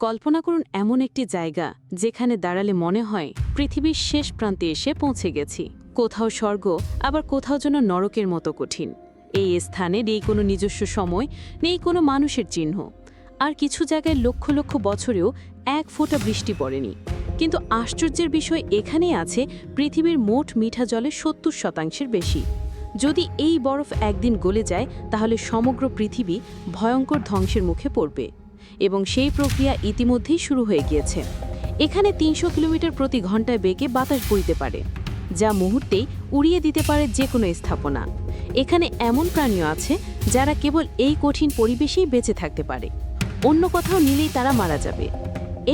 কল্পনা করুন এমন একটি জায়গা যেখানে দাঁড়ালে মনে হয় পৃথিবীর শেষ প্রান্তে এসে পৌঁছে গেছি। কোথাও স্বর্গ, আবার কোথাও যেন নরকের মতো কঠিন। এই স্থানে নেই কোনো নিজস্ব সময়, নেই কোনো মানুষের চিহ্ন। আর কিছু জায়গায় লক্ষ লক্ষ বছরেও এক ফোঁটা বৃষ্টি পড়েনি। কিন্তু আশ্চর্যের বিষয় এখানেই আছে, পৃথিবীর মোট মিঠা জলের সত্তর শতাংশের বেশি। যদি এই বরফ একদিন গলে যায়, তাহলে সমগ্র পৃথিবী ভয়ঙ্কর ধ্বংসের মুখে পড়বে। এবং সেই প্রক্রিয়া ইতিমধ্যেই শুরু হয়ে গিয়েছে। এখানে তিনশো কিলোমিটার প্রতি ঘন্টায় বেগে বাতাস বইতে পারে, যা মুহূর্তেই উড়িয়ে দিতে পারে যে কোনো স্থাপনা। এখানে এমন প্রাণীও আছে যারা কেবল এই কঠিন পরিবেশেই বেঁচে থাকতে পারে। অন্য কোথাও নিলেই তারা মারা যাবে।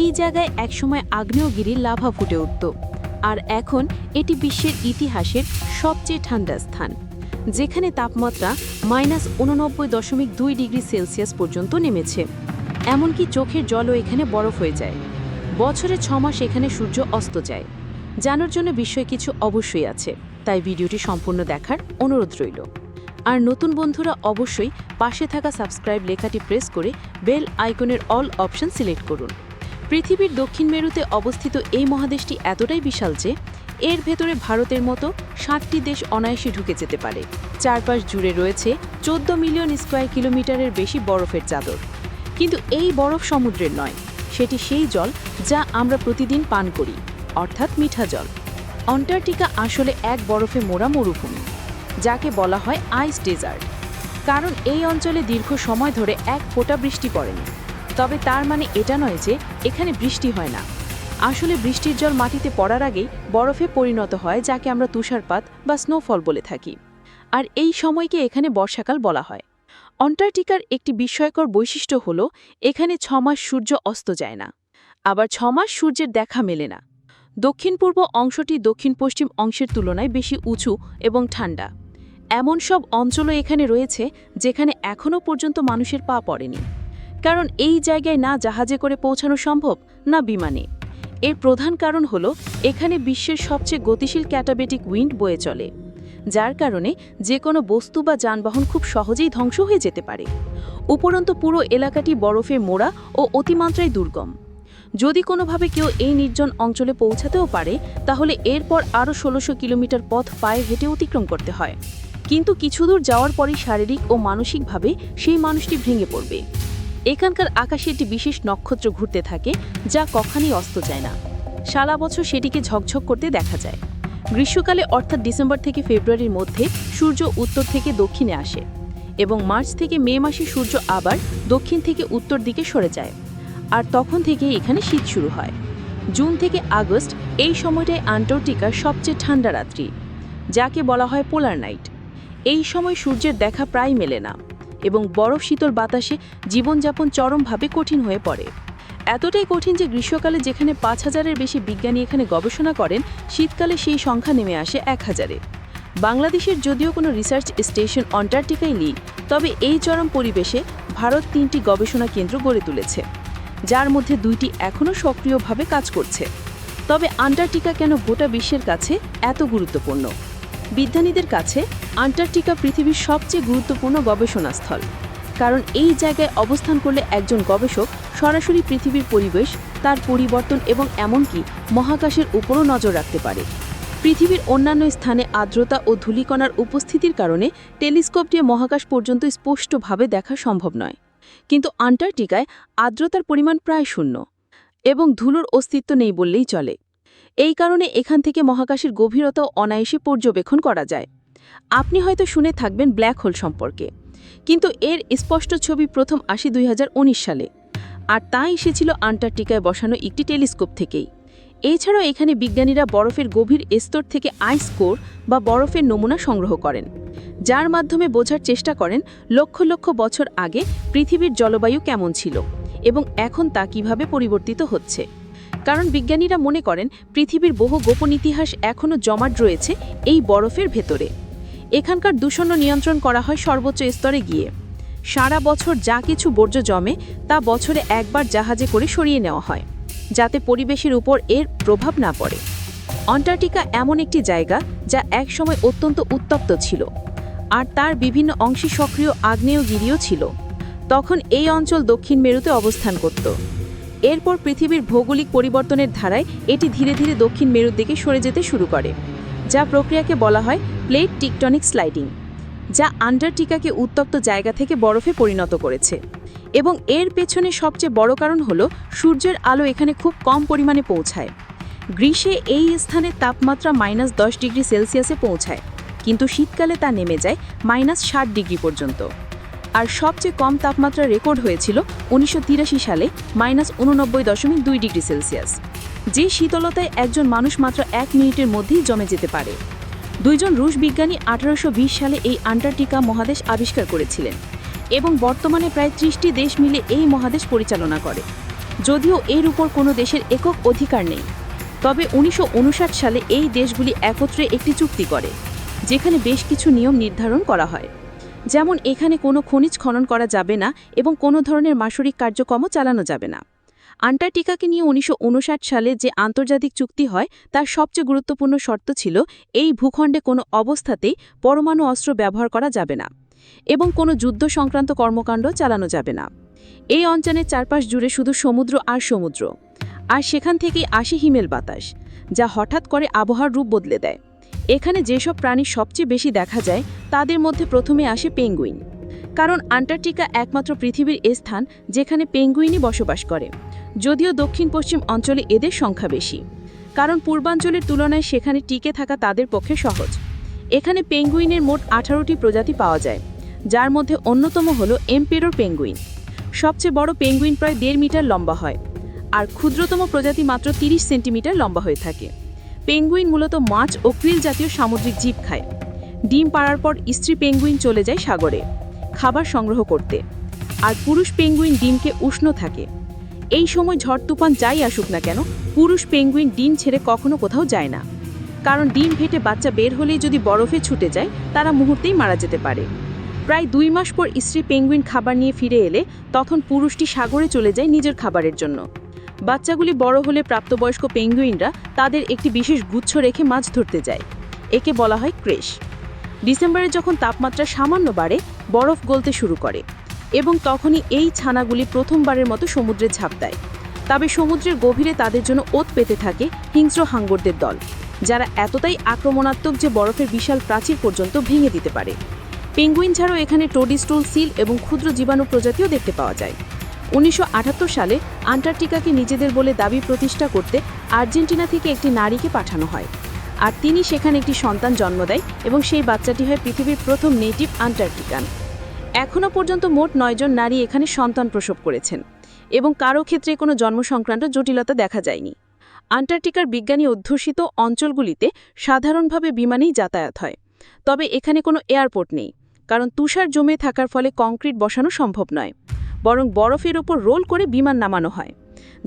এই জায়গায় একসময় আগ্নেয়গিরির লাভা ফুটে উঠত, আর এখন এটি বিশ্বের ইতিহাসের সবচেয়ে ঠান্ডা স্থান, যেখানে তাপমাত্রা মাইনাস উননব্বই দশমিক দুই ডিগ্রি সেলসিয়াস পর্যন্ত নেমেছে। এমনকি চোখের জলও এখানে বরফ হয়ে যায়। বছরে ছ মাস এখানে সূর্য অস্ত যায়। জানার জন্য বিষয়ে কিছু অবশ্যই আছে, তাই ভিডিওটি সম্পূর্ণ দেখার অনুরোধ রইল। আর নতুন বন্ধুরা অবশ্যই পাশে থাকা সাবস্ক্রাইব লেখাটি প্রেস করে বেল আইকনের অল অপশন সিলেক্ট করুন। পৃথিবীর দক্ষিণ মেরুতে অবস্থিত এই মহাদেশটি এতটাই বিশাল যে, এর ভেতরে ভারতের মতো সাতটি দেশ অনায়াসে ঢুকে যেতে পারে। চারপাশ জুড়ে রয়েছে চোদ্দ মিলিয়ন স্কোয়ার কিলোমিটারের বেশি বরফের চাদর। কিন্তু এই বরফ সমুদ্রের নয়। সেটি সেই জল যা আমরা প্রতিদিন পান করি, অর্থাৎ মিঠা জল। অন্টার্কটিকা আসলে এক বরফে মোড়া মরুভূমি, যাকে বলা হয় আইস ডেজার্ট। কারণ এই অঞ্চলে দীর্ঘ সময় ধরে এক ফোঁটা বৃষ্টি পড়েনি। তবে তার মানে এটা নয় যে এখানে বৃষ্টি হয় না। আসলে বৃষ্টির জল মাটিতে পড়ার আগেই বরফে পরিণত হয়, যাকে আমরা তুষারপাত বা স্নোফল বলে থাকি। আর এই সময়কে এখানে বর্ষাকাল বলা হয়। অন্টার্কটিকার একটি বিস্ময়কর বৈশিষ্ট্য হল, এখানে ছমাস সূর্য অস্ত যায় না। আবার ছমাস সূর্যের দেখা মেলে না। দক্ষিণ পূর্ব অংশটি দক্ষিণ পশ্চিম অংশের তুলনায় বেশি উঁচু এবং ঠান্ডা। এমন সব অঞ্চলও এখানে রয়েছে, যেখানে এখনও পর্যন্ত মানুষের পা পড়েনি। কারণ এই জায়গায় না জাহাজে করে পৌঁছানো সম্ভব, না বিমানে। এর প্রধান কারণ হল, এখানে বিশ্বের সবচেয়ে গতিশীল ক্যাটাবেটিক উইন্ড বয়ে চলে। যার কারণে যে কোনো বস্তু বা যানবাহন খুব সহজেই ধ্বংস হয়ে যেতে পারে। উপরন্তু পুরো এলাকাটি বরফে মোড়া ও অতিমাত্রায় দুর্গম। যদি কোনোভাবে কেউ এই নির্জন অঞ্চলে পৌঁছাতেও পারে, তাহলে এরপর আরও ষোলোশো কিলোমিটার পথ পায়ে হেঁটে অতিক্রম করতে হয়। কিন্তু কিছু দূর যাওয়ার পরই শারীরিক ও মানসিকভাবে সেই মানুষটি ভেঙে পড়বে। এখানকার আকাশে একটি বিশেষ নক্ষত্র ঘুরতে থাকে, যা কখনই অস্ত যায় না। সারা বছর সেটিকে ঝকঝক করতে দেখা যায়। গ্রীষ্মকালে অর্থাৎ ডিসেম্বর থেকে ফেব্রুয়ারির মধ্যে সূর্য উত্তর থেকে দক্ষিণে আসে এবং মার্চ থেকে মে মাসে সূর্য আবার দক্ষিণ থেকে উত্তর দিকে সরে যায়। আর তখন থেকে এখানে শীত শুরু হয়। জুন থেকে আগস্ট এই সময়টায় আন্টার্কটিকার সবচেয়ে ঠান্ডা রাত্রি, যাকে বলা হয় পোলার নাইট। এই সময় সূর্যের দেখা প্রায় মেলে না এবং বরফ শীতল বাতাসে জীবনযাপন চরমভাবে কঠিন হয়ে পড়ে। এতটাই কঠিন যে গ্রীষ্মকালে যেখানে পাঁচ হাজারের বেশি বিজ্ঞানী এখানে গবেষণা করেন, শীতকালে সেই সংখ্যা নেমে আসে এক হাজারে। বাংলাদেশের যদিও কোনো রিসার্চ স্টেশন অন্টার্কটিকায় নেই, তবে এই চরম পরিবেশে ভারত তিনটি গবেষণা কেন্দ্র গড়ে তুলেছে, যার মধ্যে দুইটি এখনও সক্রিয়ভাবে কাজ করছে। তবে আন্টার্কটিকা কেন গোটা বিশ্বের কাছে এত গুরুত্বপূর্ণ? বিজ্ঞানীদের কাছে আন্টার্কটিকা পৃথিবীর সবচেয়ে গুরুত্বপূর্ণ গবেষণাস্থল। কারণ এই জায়গায় অবস্থান করলে একজন গবেষক সরাসরি পৃথিবীর পরিবেশ, তার পরিবর্তন এবং এমনকি মহাকাশের উপরও নজর রাখতে পারে। পৃথিবীর অন্যান্য স্থানে আর্দ্রতা ও ধূলিকণার উপস্থিতির কারণে টেলিস্কোপ দিয়ে মহাকাশ পর্যন্ত স্পষ্টভাবে দেখা সম্ভব নয়। কিন্তু আন্টার্কটিকায় আর্দ্রতার পরিমাণ প্রায় শূন্য এবং ধুলোর অস্তিত্ব নেই বললেই চলে। এই কারণে এখান থেকে মহাকাশের গভীরতাও অনায়াসে পর্যবেক্ষণ করা যায়। আপনি হয়তো শুনে থাকবেন ব্ল্যাক হোল সম্পর্কে। কিন্তু এর স্পষ্ট ছবি প্রথম আসে দুই সালে। আর তা এসেছিল আন্টার্কটিকায় বসানো একটি টেলিস্কোপ থেকেই। এছাড়াও এখানে বিজ্ঞানীরা বরফের গভীর স্তর থেকে আইস কোর বা বরফের নমুনা সংগ্রহ করেন, যার মাধ্যমে বোঝার চেষ্টা করেন লক্ষ লক্ষ বছর আগে পৃথিবীর জলবায়ু কেমন ছিল এবং এখন তা কীভাবে পরিবর্তিত হচ্ছে। কারণ বিজ্ঞানীরা মনে করেন, পৃথিবীর বহু গোপন ইতিহাস এখনও জমাট রয়েছে এই বরফের ভেতরে। এখানকার দূষণ নিয়ন্ত্রণ করা হয় সর্বোচ্চ স্তরে গিয়ে। সারা বছর যা কিছু বর্জ্য জমে, তা বছরে একবার জাহাজে করে সরিয়ে নেওয়া হয়, যাতে পরিবেশের উপর এর প্রভাব না পড়ে। অন্টার্কটিকা এমন একটি জায়গা যা একসময় অত্যন্ত উত্তপ্ত ছিল, আর তার বিভিন্ন অংশে সক্রিয় আগ্নেয়গিরিও ছিল। তখন এই অঞ্চল দক্ষিণ মেরুতে অবস্থান করত। এরপর পৃথিবীর ভৌগোলিক পরিবর্তনের ধারায় এটি ধীরে ধীরে দক্ষিণ মেরুর দিকে সরে যেতে শুরু করে। যা প্রক্রিয়াকে বলা হয় প্লেট টিকটনিক স্লাইডিং, যা আন্টার্কটিকাকে উত্তপ্ত জায়গা থেকে বরফে পরিণত করেছে। এবং এর পেছনে সবচেয়ে বড় কারণ হল সূর্যের আলো এখানে খুব কম পরিমাণে পৌঁছায়। গ্রীষ্মে এই স্থানের তাপমাত্রা মাইনাস দশ ডিগ্রি সেলসিয়াসে পৌঁছায়, কিন্তু শীতকালে তা নেমে যায় মাইনাস ষাট ডিগ্রি পর্যন্ত। আর সবচেয়ে কম তাপমাত্রা রেকর্ড হয়েছিল উনিশশো তিরাশি সালে, মাইনাস উননব্বই দশমিক দুই ডিগ্রি সেলসিয়াস, যে শীতলতায় একজন মানুষ মাত্র এক মিনিটের মধ্যেই জমে যেতে পারে। দুইজন রুশ বিজ্ঞানী আঠারোশো বিশ সালে এই আন্টার্কটিকা মহাদেশ আবিষ্কার করেছিলেন এবং বর্তমানে প্রায় ত্রিশটি দেশ মিলে এই মহাদেশ পরিচালনা করে। যদিও এর উপর কোনো দেশের একক অধিকার নেই। তবে উনিশশো উনষাট সালে এই দেশগুলি একত্রে একটি চুক্তি করে, যেখানে বেশ কিছু নিয়ম নির্ধারণ করা হয়। যেমন এখানে কোনো খনিজ খনন করা যাবে না এবং কোনো ধরনের মাসরিক কার্যক্রমও চালানো যাবে না। আন্টার্কটিকাকে নিয়ে উনিশশো উনষাট সালে যে আন্তর্জাতিক চুক্তি হয়, তার সবচেয়ে গুরুত্বপূর্ণ শর্ত ছিল, এই ভূখণ্ডে কোনো অবস্থাতেই পরমাণু অস্ত্র ব্যবহার করা যাবে না এবং কোনো যুদ্ধ সংক্রান্ত কর্মকাণ্ড চালানো যাবে না। এই অঞ্চলের চারপাশ জুড়ে শুধু সমুদ্র আর সমুদ্র। আর সেখান থেকেই আসে হিমেল বাতাস, যা হঠাৎ করে আবহাওয়ার রূপ বদলে দেয়। এখানে যেসব প্রাণী সবচেয়ে বেশি দেখা যায়, তাদের মধ্যে প্রথমে আসে পেঙ্গুইন। কারণ আন্টার্কটিকা একমাত্র পৃথিবীর এ স্থান যেখানে পেঙ্গুইনই বসবাস করে। যদিও দক্ষিণ পশ্চিম অঞ্চলে এদের সংখ্যা বেশি। কারণ পূর্বাঞ্চলের তুলনায় সেখানে টিকে থাকা তাদের পক্ষে সহজ। এখানে পেঙ্গুইনের মোট আঠারোটি প্রজাতি পাওয়া যায়, যার মধ্যে অন্যতম হল এম্পেরোর পেঙ্গুইন। সবচেয়ে বড় পেঙ্গুইন প্রায় দেড় মিটার লম্বা হয়, আর ক্ষুদ্রতম প্রজাতি মাত্র ৩০ সেন্টিমিটার লম্বা হয়ে থাকে। পেঙ্গুইন মূলত মাছ ও ক্রিল জাতীয় সামুদ্রিক জীব খায়। ডিম পাড়ার পর স্ত্রী পেঙ্গুইন চলে যায় সাগরে খাবার সংগ্রহ করতে। আর পুরুষ পেঙ্গুইন ডিমকে উষ্ণ থাকে। এই সময় ঝড় তুফান যাই আসুক না কেন, পুরুষ পেঙ্গুইন ডিম ছেড়ে কখনো কোথাও যায় না। কারণ ডিম ফেটে বাচ্চা বের হলেই যদি বরফে ছুটে যায়, তারা মুহূর্তেই মারা যেতে পারে। প্রায় দুই মাস পর স্ত্রী পেঙ্গুইন খাবার নিয়ে ফিরে এলে তখন পুরুষটি সাগরে চলে যায় নিজের খাবারের জন্য। বাচ্চাগুলি বড় হলে প্রাপ্তবয়স্ক পেঙ্গুইনরা তাদের একটি বিশেষ গুচ্ছ রেখে মাছ ধরতে যায়। একে বলা হয় ক্রেশ। ডিসেম্বরে যখন তাপমাত্রা সামান্য বাড়ে, বরফ গলতে শুরু করে এবং তখনই এই ছানাগুলি প্রথমবারের মতো সমুদ্রে ঝাঁপ দেয়। তবে সমুদ্রের গভীরে তাদের জন্য ওত পেতে থাকে হিংস্র হাঙ্গরদের দল, যারা এতটাই আক্রমণাত্মক যে বরফের বিশাল প্রাচীর পর্যন্ত ভেঙে দিতে পারে। পেঙ্গুইন ছাড়াও এখানে টোডিস্টোল, সিল এবং ক্ষুদ্র জীবাণু প্রজাতিও দেখতে পাওয়া যায়। উনিশশো আটাত্তর সালে আন্টার্কটিকাকে নিজেদের বলে দাবি প্রতিষ্ঠা করতে আর্জেন্টিনা থেকে একটি নারীকে পাঠানো হয়। আর তিনি সেখানে একটি সন্তান জন্ম দেয় এবং সেই বাচ্চাটি হয় পৃথিবীর প্রথম নেটিভ আন্টার্কটিকান। এখনও পর্যন্ত মোট নয়জন নারী এখানে সন্তান প্রসব করেছেন এবং কারও ক্ষেত্রে কোনো জন্ম সংক্রান্ত জটিলতা দেখা যায়নি। আন্টার্কটিকার বিজ্ঞানী অধ্যুষিত অঞ্চলগুলিতে সাধারণভাবে বিমানেই যাতায়াত হয়। তবে এখানে কোনো এয়ারপোর্ট নেই, কারণ তুষার জমে থাকার ফলে কংক্রিট বসানো সম্ভব নয়। বরং বরফের ওপর রোল করে বিমান নামানো হয়,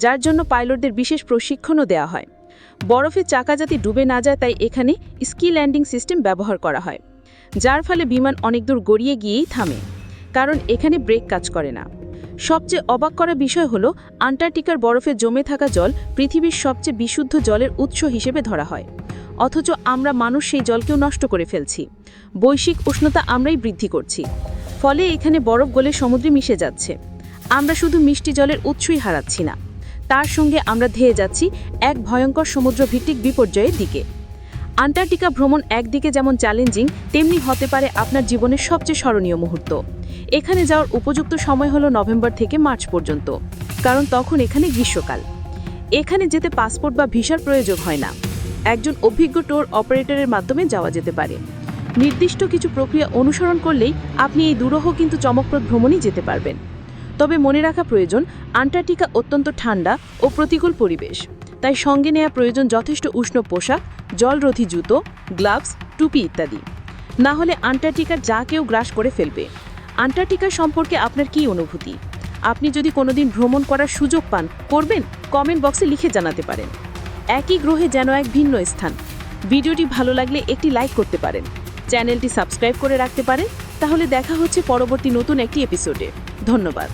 যার জন্য পাইলটদের বিশেষ প্রশিক্ষণও দেওয়া হয়। বরফে চাকা যাতে ডুবে না যায়, তাই এখানে স্কি ল্যান্ডিং সিস্টেম ব্যবহার করা হয়, যার ফলে বিমান অনেক দূর গড়িয়ে গিয়েই থামে, কারণ এখানে ব্রেক কাজ করে না। সবচেয়ে অবাক করা বিষয় হলো, আন্টার্কটিকার বরফে জমে থাকা জল পৃথিবীর সবচেয়ে বিশুদ্ধ জলের উৎস হিসেবে ধরা হয়। অথচ আমরা মানুষ সেই জলকেও নষ্ট করে ফেলছি, বৈশ্বিক উষ্ণতা আমরাই বৃদ্ধি করছি, ফলে এখানে বরফ গলে সমুদ্রে মিশে যাচ্ছে। আমরা শুধু মিষ্টি জলের উৎসই হারাচ্ছি না। তার সঙ্গে আমরা ধেয়ে যাচ্ছি এক ভয়ঙ্কর সমুদ্রভিত্তিক বিপর্যয়ের দিকে। আন্টার্কটিকা ভ্রমণ একদিকে যেমন চ্যালেঞ্জিং, তেমনি হতে পারে আপনার জীবনের সবচেয়ে স্মরণীয় মুহূর্ত। এখানে যাওয়ার উপযুক্ত সময় হলো নভেম্বর থেকে মার্চ পর্যন্ত, কারণ তখন এখানে গ্রীষ্মকাল। এখানে যেতে পাসপোর্ট বা ভিসার প্রয়োজন হয় না। একজন অভিজ্ঞ টোর অপারেটরের মাধ্যমে যাওয়া যেতে পারে। নির্দিষ্ট কিছু প্রক্রিয়া অনুসরণ করলেই আপনি এই দুরহ কিন্তু চমকপ্রদ ভ্রমণই যেতে পারবেন। তবে মনে রাখা প্রয়োজন, আন্টার্কটিকা অত্যন্ত ঠান্ডা ও প্রতিকূল পরিবেশ। তাই সঙ্গে নেওয়া প্রয়োজন যথেষ্ট উষ্ণ পোশাক, জলরোধী জুতো, গ্লাভস, টুপি ইত্যাদি। না হলে আন্টার্কটিকার যা কেউ গ্রাস করে ফেলবে। আন্টার্কটিকা সম্পর্কে আপনার কী অনুভূতি? আপনি যদি কোনোদিন ভ্রমণ করার সুযোগ পান, করবেন? কমেন্ট বক্সে লিখে জানাতে পারেন। একই গ্রহে যেন এক ভিন্ন স্থান। ভিডিওটি ভালো লাগলে একটি লাইক করতে পারেন। চ্যানেলটি সাবস্ক্রাইব করে রাখতে পারেন। তাহলে দেখা হচ্ছে পরবর্তী নতুন একটি এপিসোডে। ধন্যবাদ।